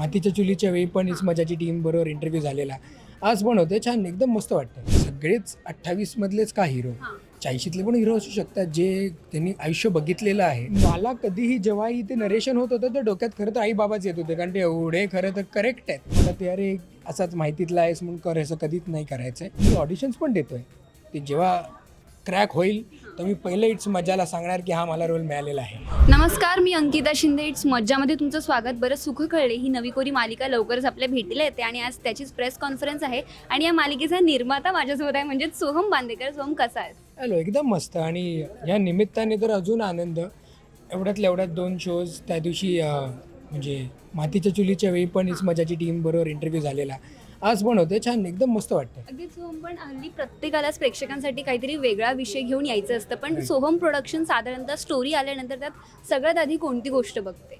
मातीच्या चुलीच्या वेळी पण इस मजाची टीम बरोबर इंटरव्ह्यू झालेला. आज पण होते छान एकदम मस्त वाटतं. सगळेच अठ्ठावीस मधलेच का हिरो चाळीशीतले पण हिरो असू शकतात जे त्यांनी आयुष्य बघितलेलं आहे. मला कधीही जेव्हाही ते नरेशन होत होतं तर डोक्यात खरं तर आई बाबाच येत होते कारण ते एवढे खरं तर करेक्ट आहेत. मला ते अरे असाच माहितीतला आहेस म्हणून कर असं कधीच नाही करायचं आहे मी ऑडिशन्स पण देतोय. ते जेव्हा क्रॅक होईल तर मी पहिले इट्स मजाला सांगणार की हा मला रोल मिळालेला आहे. नमस्कार मी अंकिता शिंदे इट्स मज्जामध्ये तुमचं स्वागत. बरं सुख कळले. ही नवी कोरी मालिका लवकरच आपल्या भेटीला येते आणि आज त्याचीच प्रेस कॉन्फरन्स आहे. आणि या मालिकेचा निर्माता माझ्यासोबत आहे म्हणजेच सोहम बांदेकर. सोहम कसा आहे हॅलो एकदम मस्त. आणि या निमित्ताने तर अजून आनंद. एवढ्यातल्या एवढ्यात दोन शोज त्या दिवशी अं, म्हणजे मातीच्या चुलीच्या वेळी पण इस मजाची टीम बरोबर इंटरव्ह्यू झालेला. आज पण होते छान एकदम मस्त वाटतं अगदी सोहम पण हल्ली प्रत्येकालाच प्रेक्षकांसाठी काहीतरी वेगळा विषय घेऊन यायचं असतं पण सोहम प्रोडक्शन साधारणतः स्टोरी आल्यानंतर त्यात सगळ्यात आधी कोणती गोष्ट बघते?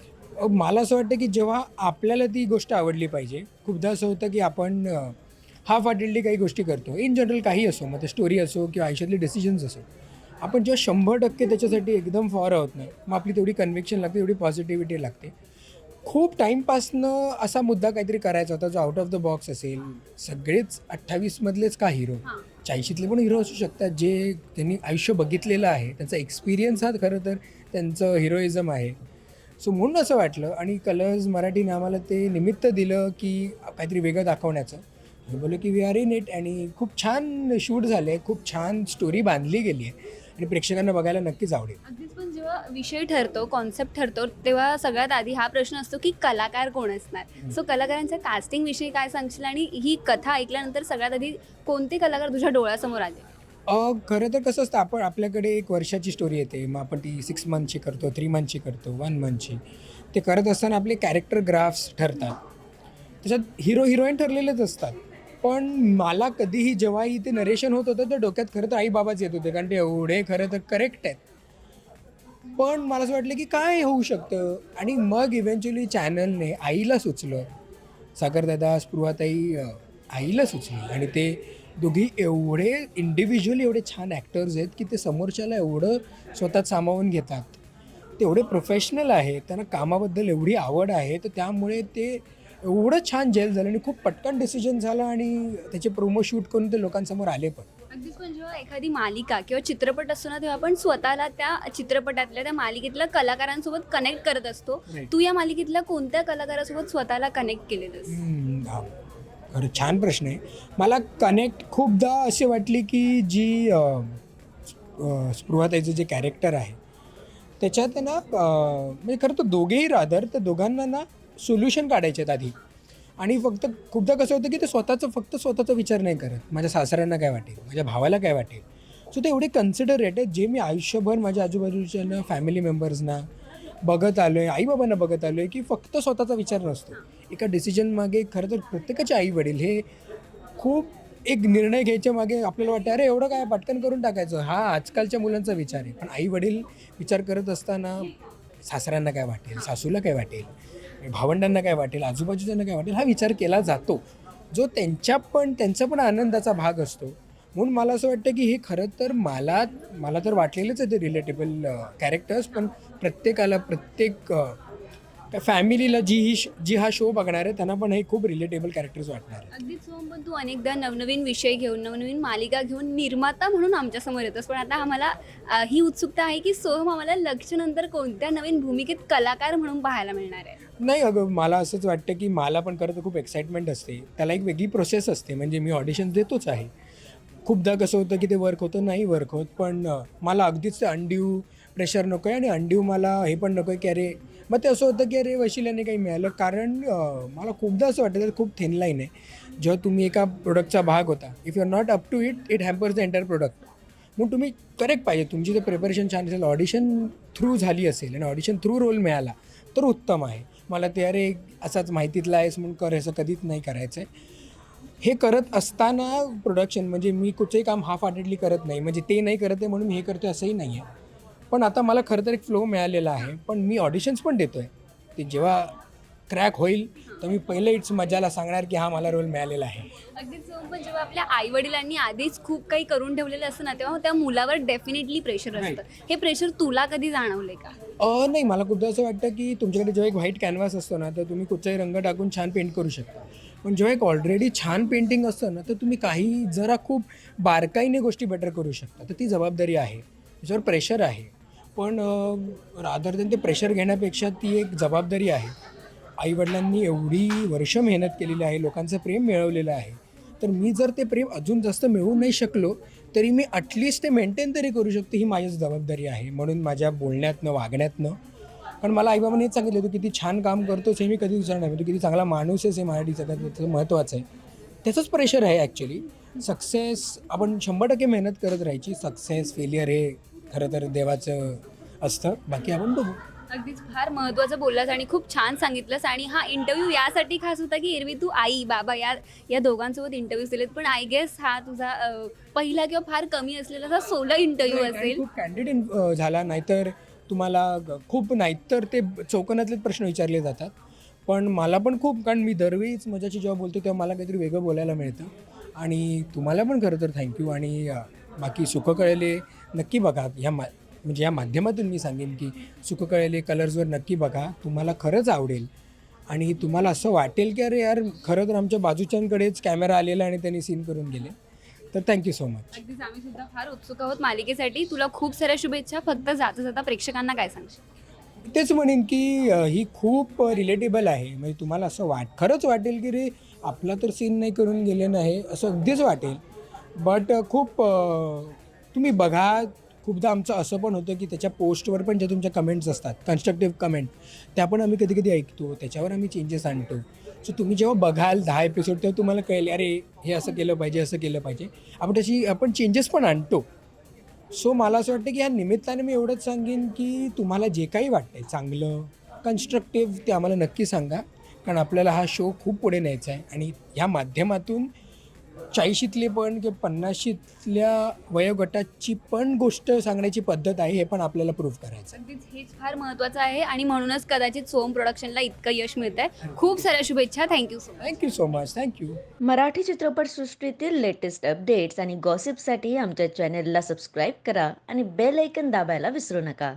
मला असं वाटतं की जेव्हा आपल्याला ती गोष्ट आवडली पाहिजे खूपदा असं होतं की आपण हाफ हार्टेडली काही गोष्टी करतो. इन जनरल काही असो मग ते स्टोरी असो किंवा आयुष्यातले डिसिजन्स असो. आपण जेव्हा शंभर टक्के त्याच्यासाठी एकदम फॉर आहोत ना मग आपली तेवढी कन्व्हिक्शन लागते तेवढी पॉझिटिव्हिटी लागते. खूप टाईमपासनं असा मुद्दा काहीतरी करायचा होता जो आउट ऑफ द बॉक्स असेल. सगळेच अठ्ठावीसमधलेच का हिरो चाळीशीतले पण हिरो असू शकतात जे त्यांनी आयुष्य बघितलेलं आहे. त्यांचा एक्सपिरियन्स हा खरं तर त्यांचं हिरोइझम आहे. सो म्हणून असं वाटलं आणि कलर्स मराठीने आम्हाला ते निमित्त दिलं की काहीतरी वेगळं दाखवण्याचं. बोललो की वी आर इन इट आणि खूप छान शूट झाले खूप छान स्टोरी बांधली गेली आहे. आणि प्रेक्षकांना बघायला नक्कीच आवडेल. अगदीच पण जेव्हा विषय ठरतो कॉन्सेप्ट ठरतो तेव्हा सगळ्यात आधी हा प्रश्न असतो की कलाकार कोण असणार? सो कलाकारांच्या कास्टिंग विषयी काय सांगशील आणि ही कथा ऐकल्यानंतर सगळ्यात आधी कोणते कलाकार तुझ्या डोळ्यासमोर आले? खरं तर कसं असतं आपण आपल्याकडे एक वर्षाची स्टोरी येते. मग आपण ती सिक्स मंथची करतो थ्री मंथची करतो वन मंथची ते करत असताना आपले कॅरेक्टर ग्राफ्स ठरतात. त्याच्यात हिरो हिरोईन ठरलेलेच असतात. पण मला कधीही जेव्हाही ते नरेशन होत होतं तर डोक्यात खरं तर आई बाबाच येत होते. कारण ते एवढे खरं तर करेक्ट आहेत. पण मला असं वाटलं की काय होऊ शकतं? आणि मग इव्हेंच्युअली चॅनलने आईला सुचलं. सागरदादा स्पृहाताई आईला सुचली. आणि ते दोघी एवढे इंडिव्हिज्युअली एवढे छान ॲक्टर्स आहेत की ते समोरच्याला एवढं स्वतःत सामावून घेतात. ते एवढे प्रोफेशनल आहेत. त्यांना कामाबद्दल एवढी आवड आहे. तर त्यामुळे ते एवढं छान जेल झालं आणि खूप पटकन डिसिजन झालं आणि त्याचे प्रोमो शूट करून ते लोकांसमोर आले पण अगदीच पण जेव्हा एखादी मालिका किंवा चित्रपट असतो ना तेव्हा आपण स्वतःला त्या चित्रपटातल्या त्या मालिकेतल्या कलाकारांसोबत कनेक्ट करत असतो Right. तू या मालिकेतल्या कोणत्या कलाकारासोबत स्वतःला कनेक्ट केलेलंस हम्म, हा. खरं छान प्रश्न आहे मला कनेक्ट खूपदा अशी वाटली की जी अ, अ, स्पृहाताईचं जे कॅरेक्टर आहे त्याच्यात आहे ना अ, म्हणजे खरं तर दोघेही रादर तर दोघांना ना सोल्युशन काढायचे आहेत आधी. आणि फक्त खूपदा कसं होतं की ते स्वतःचं फक्त स्वतःचा विचार नाही करत. माझ्या सासऱ्यांना काय वाटेल? माझ्या भावाला काय वाटेल? सो ते एवढे कन्सिडरेट आहेत जे मी आयुष्यभर माझ्या आजूबाजूच्या फॅमिली मेंबर्सना बघत आलो आहे आईबाबांना बघत आलो आहे की फक्त स्वतःचा विचार नसतो. एका डिसिजन मागे खरं तर प्रत्येकाचे आई वडील हे खूप एक निर्णय घ्यायच्या मागे आपल्याला वाटतं अरे एवढं काय पटकन करून टाकायचं? हा आजकालच्या मुलांचा विचार आहे. पण आई वडील विचार करत असताना सासऱ्यांना काय वाटेल? सासूला काय वाटेल? भावंडांना काय वाटेल आजूबाजूच्यांना काय वाटेल हा विचार केला जातो. जो त्यांच्या पण त्यांचा पण आनंदाचा भाग असतो. म्हणून मला असं वाटतं की हे खरं तर मला मला तर वाटलेलंच आहे ते रिलेटेबल कॅरेक्टर्स पण प्रत्येकाला प्रत्येक त्या फॅमिलीला जी ही श- जी हा शो बघणार आहे त्यांना पण हे खूप रिलेटेबल कॅरेक्टर्स वाटणार आहे अगदीच सोहम पण तू अनेकदा नवनवीन विषय घेऊन नवनवीन मालिका घेऊन निर्माता म्हणून आमच्यासमोर येतोस. पण आता आम्हाला अ, ही उत्सुकता आहे की सोहम आम्हाला लक्षनंतर कोणत्या नवीन भूमिकेत कलाकार म्हणून पाहायला मिळणार आहे? नाही अगं मला असंच वाटतं की मला पण खरं तर खूप एक्साइटमेंट असते. त्याला एक वेगळी प्रोसेस असते. म्हणजे मी ऑडिशन देतोच आहे. खूपदा कसं होतं की ते वर्क होतं नाही वर्क होत पण अं, मला अगदीच ते अनड्यू प्रेशर नको आहे आणि अनड्यू मला हे पण नको आहे की अरे मग ते असं होतं की अरे वशिल्याने काही मिळालं. कारण मला खूपदा असं वाटतं तर खूप थिन लाईन आहे. जेव्हा तुम्ही एका प्रोडक्टचा भाग होता if you are not up to it it hampers the entire product मग तुम्ही करेक्ट पाहिजे. तुमची जर प्रिपरेशन छान असेल ऑडिशन थ्रू झाली असेल आणि ऑडिशन थ्रू रोल मिळाला तर उत्तम आहे. मला ते अरे असाच माहितीतला आहेस म्हणून कर असं कधीच नाही करायचं आहे हे करत असताना प्रोडक्शन म्हणजे मी कुठचंही काम हाफ हार्टेडली करत नाही. म्हणजे ते नाही करत आहे म्हणून मी हे करतो असंही नाही आहे. पण आता मला खरं तर एक फ्लो मिळालेला आहे. पण मी ऑडिशन्स पण देतो आहे ते जेव्हा क्रॅक होईल तर मी पहिले इट्स मजाला सांगणार की हा मला रोल मिळालेला आहे. अगदीच पण जेव्हा आपल्या आई वडिलांनी आधीच खूप काही करून ठेवलेलं असतं ना तेव्हा त्या मुलावर डेफिनेटली प्रेशर असतं. हे प्रेशर तुला कधी जाणवलंय का? अ, नाही मला खूपदा असं वाटतं की तुमच्याकडे जेव्हा एक व्हाईट कॅनव्हास असतो ना तर तुम्ही कुठचाही रंग टाकून छान पेंट करू शकता. पण जेव्हा एक ऑलरेडी छान पेंटिंग असतं ना तर तुम्ही काही जरा खूप बारकाईने गोष्टी बेटर करू शकता. तर ती जबाबदारी आहे. त्याच्यावर प्रेशर आहे. पण रादर देन ते प्रेशर घेण्यापेक्षा ती एक जबाबदारी आहे. आईवडिलांनी एवढी वर्ष मेहनत केलेली आहे लोकांचं प्रेम मिळवलेलं आहे. तर मी जर ते प्रेम अजून जास्त मिळवू नाही शकलो तरी मी ॲटलिस्ट ते मेंटेन तरी करू शकतो ही माझीच जबाबदारी आहे. म्हणून माझ्या बोलण्यातनं वागण्यातनं. पण मला आईबाबांनी हेच सांगितलं होतं किती छान काम करतोच हे मी कधी विचारणार नाही म्हणजे किती चांगला माणूस आहेस हे मराठीचा महत्त्वाचं आहे. त्याचंच प्रेशर आहे ॲक्च्युली सक्सेस आपण शंभर टक्के मेहनत करत राहायची. सक्सेस फेलियर हे खरं तर देवाचं असतं. बाकी आपण बघू. अगदीच फार महत्त्वाचं बोललास आणि खूप छान सांगितलंस आणि हा इंटरव्ह्यू यासाठी खास होता की एरवी तू आई बाबा या या दोघांसोबत इंटरव्ह्यूज दिलेत. पण आय गेस हा तुझा अं, पहिला किंवा फार कमी असलेला सोलो इंटरव्ह्यू नाही, आणि असेल. खूप कॅन्डिडेट झाला. नाहीतर तुम्हाला ग- खूप नाहीतर ते चौकोनातलेच प्रश्न विचारले जातात. पण मला पण खूप कारण मी दरवेळीच मजाची जेव्हा बोलतो तेव्हा मला काहीतरी वेगळं बोलायला मिळतं. आणि तुम्हाला पण खरं तर थँक्यू आणि अ, बाकी सुख कळले नक्की बघा. ह्या मा म्हणजे या माध्यमातून मी सांगेन की सुख कळले कलर्सवर नक्की बघा. तुम्हाला खरंच आवडेल. आणि तुम्हाला असं वाटेल की अरे यार खरं तर आमच्या बाजूच्यांकडेच कॅमेरा आलेला आणि त्यांनी सीन करून गेले तर थँक्यू सो मच अगदीच आम्ही सुद्धा फार उत्सुक आहोत मालिकेसाठी. तुला खूप साऱ्या शुभेच्छा. फक्त जाता जाता प्रेक्षकांना काय सांगशील? तेच म्हणेन की अ, ही खूप रिलेटेबल आहे. म्हणजे तुम्हाला असं वाट खरंच वाटेल की रे आपला तर सीन नाही करून गेले नाही. असं अगदीच वाटेल. बट खूप तुम्ही बघा खूपदा आमचं असं पण होतं की त्याच्या पोस्टवर पण ज्या तुमच्या कमेंट्स असतात कन्स्ट्रक्टिव्ह कमेंट त्या पण आम्ही कधी कधी ऐकतो. त्याच्यावर आम्ही चेंजेस आणतो. सो तुम्ही जेव्हा बघाल दहा एपिसोड तेव्हा तुम्हाला कळेल अरे हे असं केलं पाहिजे असं केलं पाहिजे. आपण त्याची आपण चेंजेस पण आणतो. सो मला असं वाटतं की या निमित्ताने मी एवढंच सांगेन की तुम्हाला जे काही वाटतंय चांगलं कन्स्ट्रक्टिव्ह ते आम्हाला नक्की सांगा. कारण आपल्याला हा शो खूप पुढे न्यायचा आहे. आणि ह्या माध्यमातून चाळीशीतले पण किंवा पन्नाशीतल्या वयोगटाची पण गोष्ट सांगण्याची पद्धत आहे हे पण आपल्याला प्रूव्ह करायचं अगदीच हेच फार महत्त्वाचं आहे आणि म्हणूनच कदाचित सोम प्रोडक्शनला इतकं यश मिळत आहे खूप साऱ्या शुभेच्छा. Thank you so much thank you so much thank you Marathi चित्रपटसृष्टीतील लेटेस्ट अपडेट्स आणि गॉसिपसाठी आमच्या चॅनेलला सबस्क्राईब करा आणि बेल ऐकन दाबायला विसरू नका.